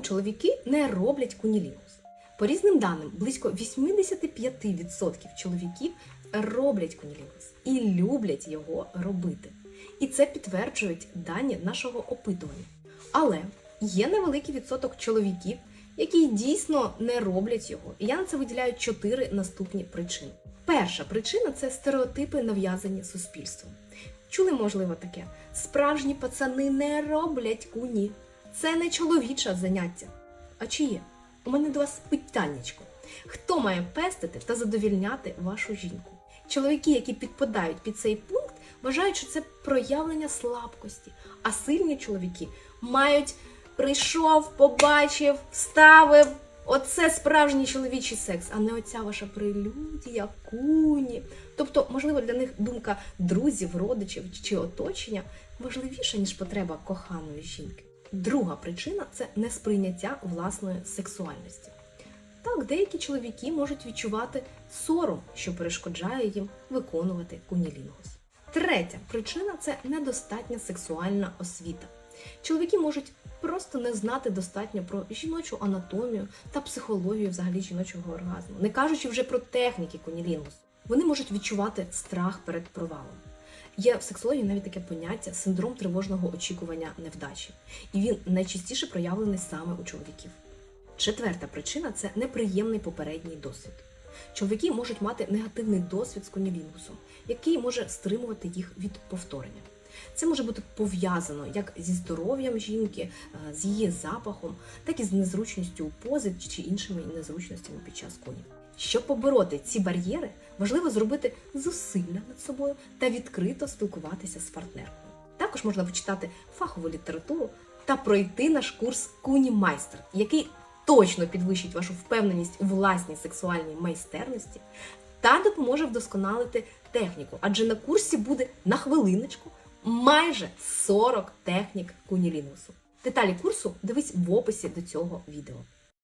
Чоловіки не роблять кунілінгус? По різним даним, близько 85% чоловіків роблять кунілінгус і люблять його робити. І це підтверджують дані нашого опитування. Але є невеликий відсоток чоловіків, які дійсно не роблять його. І я на це виділяю чотири наступні причини. Перша причина це стереотипи, нав'язані суспільством. Чули, можливо, таке: справжні пацани не роблять куні. Це не чоловіче заняття. А чи є? У мене до вас питаннячко. Хто має пестити та задовільняти вашу жінку? Чоловіки, які підпадають під цей пункт, вважають, що це проявлення слабкості, а сильні чоловіки мають прийшов, побачив, вставив. Оце справжній чоловічий секс, а не оця ваша прелюдія, куні. Тобто, можливо, для них думка друзів, родичів чи оточення важливіша, ніж потреба коханої жінки. Друга причина це несприйняття власної сексуальності. Так, деякі чоловіки можуть відчувати сором, що перешкоджає їм виконувати кунілінгус. Третя причина це недостатня сексуальна освіта. Чоловіки можуть просто не знати достатньо про жіночу анатомію та психологію взагалі жіночого оргазму, не кажучи вже про техніки кунілінгусу. Вони можуть відчувати страх перед провалом. Є в сексології навіть таке поняття синдром тривожного очікування невдачі, і він найчастіше проявлений саме у чоловіків. Четверта причина це неприємний попередній досвід. Чоловіки можуть мати негативний досвід з конілінгусом, який може стримувати їх від повторення. Це може бути пов'язано як зі здоров'ям жінки, е, з її запахом, так і з незручністю у пози чи іншими незручностями під час коні. Щоб побороти ці бар'єри, важливо зробити зусилля над собою та відкрито спілкуватися з партнеркою. Також можна почитати фахову літературу та пройти наш курс Куні майстер, який точно підвищить вашу впевненість у власній сексуальній майстерності та допоможе вдосконалити техніку. Адже на курсі буде на хвилиночку майже 40 технік кунілінгусу. Деталі курсу дивись в описі до цього відео.